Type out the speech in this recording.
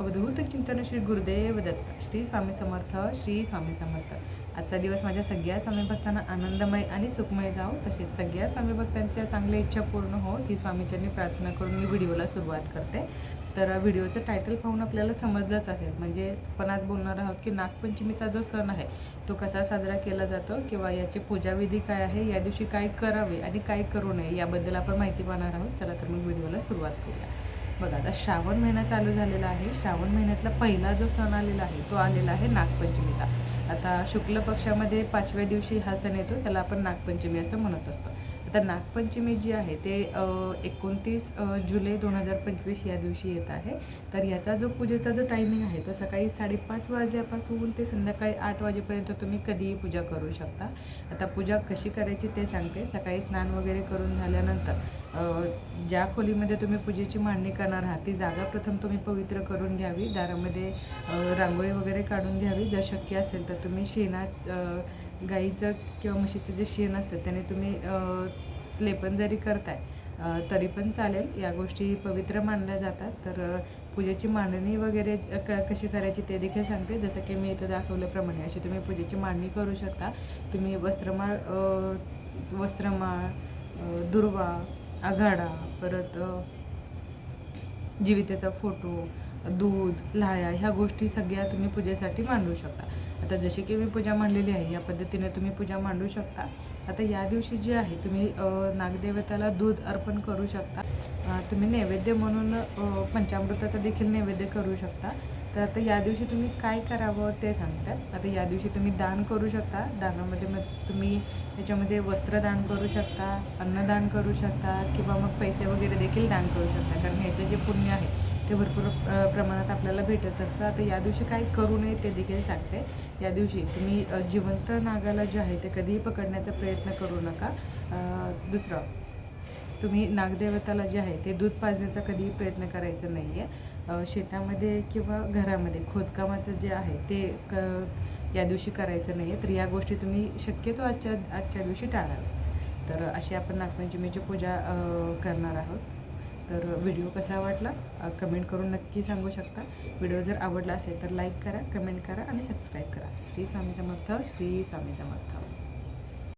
अवधूत चिंतन श्री गुरुदेव दत्त श्री स्वामी समर्थ श्री स्वामी समर्थ. आजचा दिवस माझ्या सगळ्या स्वामी भक्तांना आनंदमय आणि सुखमय जाओ तसेच सगळ्या स्वामी भक्तांच्या चांगल्या इच्छा पूर्ण हो ही स्वामीच्यांनी प्रार्थना करून मी व्हिडिओला सुरुवात करते. तर व्हिडिओचं टायटल पाहून आपल्याला समजलंच असेल. म्हणजे पण आज बोलणार आहोत की नागपंचमीचा जो सण आहे तो कसा साजरा केला जातो किंवा याची पूजाविधी काय आहे या दिवशी काय करावे आणि काय करू नये याबद्दल आपण माहिती पाहणार आहोत. चला तर मग व्हिडिओला सुरुवात करूया. बघा आता श्रावण महिना चालू झालेला आहे. श्रावण महिन्यातला पहिला जो सण आलेला आहे तो आलेला आहे नागपंचमीचा. आता शुक्ल पक्षामध्ये पाचव्या दिवशी हा सण येतो त्याला आपण नागपंचमी असं म्हणत असतो. आता नागपंचमी जी आहे ते एकोणतीस जुलै दोन हजार पंचवीस या दिवशी येत आहे. तर याचा जो पूजेचा जो टायमिंग आहे तो सकाळी साडेपाच वाजल्यापासून ते संध्याकाळी आठ वाजेपर्यंत तुम्ही कधीही पूजा करू शकता. आता पूजा कशी करायची ते सांगते. सकाळी स्नान वगैरे करून झाल्यानंतर ज्या खोलीमध्ये तुम्ही पूजेची मांडणी करणार आहात ती जागा प्रथम तुम्ही पवित्र करून घ्यावी. दारामध्ये रांगोळी वगैरे काढून घ्यावी. जर शक्य असेल तर तुम्ही शेणात गाईचं किंवा म्हशीचं जे शेण असतं त्याने तुम्ही लेपन जरी करताय तरी पण चालेल. या गोष्टी पवित्र मानल्या जातात. तर पूजेची मांडणी वगैरे क कशी करायची ते देखील सांगते. जसं की मी इथं दाखवल्याप्रमाणे अशी तुम्ही पूजेची मांडणी करू शकता. तुम्ही वस्त्रमाळ वस्त्रमाळ दुर्वा आघाडा परत जीवितेचा फोटो दूध लाह्या ह्या गोष्टी सगळ्या तुम्ही पूजेसाठी मांडू शकता. आता जशी की मी पूजा मांडलेली आहे या पद्धतीने तुम्ही पूजा मांडू शकता. आता या दिवशी जे आहे तुम्ही नागदेवताला दूध अर्पण करू शकता. तुम्ही नैवेद्य म्हणून पंचामृताचा देखील नैवेद्य करू शकता. तर आता या दिवशी तुम्ही काय करावं ते सांगतात. आता या दिवशी तुम्ही दान करू शकता. दानामध्ये मग तुम्ही याच्यामध्ये वस्त्रदान करू शकता अन्नदान करू शकता किंवा मग पैसे वगैरे देखील दान करू शकता. कारण ह्याचं जे पुण्य आहे ते भरपूर प्रमाणात आपल्याला भेटत असतं. आता या दिवशी काय करू नये ते देखील सांगते. या दिवशी तुम्ही जिवंत नागाला जे आहे ते कधीही पकडण्याचा प्रयत्न करू नका. दुसरं तुम्ही नागदेवताला जे आहे ते दूध पाजण्याचा कधीही प्रयत्न करायचा नाही आहे शेतामध्ये किंवा घरामध्ये खोदकामाचं जे आहे ते क या दिवशी करायचं नाही आहे तर या गोष्टी तुम्ही शक्यतो आजच्या आजच्या दिवशी टाळाव्या तर अशी आपण नागपंचमीची पूजा करणार आहोत. तर व्हिडिओ कसा वाटला? कमेंट करून नक्की सांगू शकता. व्हिडिओ जर आवडला असेल तर लाईक करा कमेंट करा आणि सबस्क्राईब करा. श्री स्वामी समर्थ श्री स्वामी समर्थ.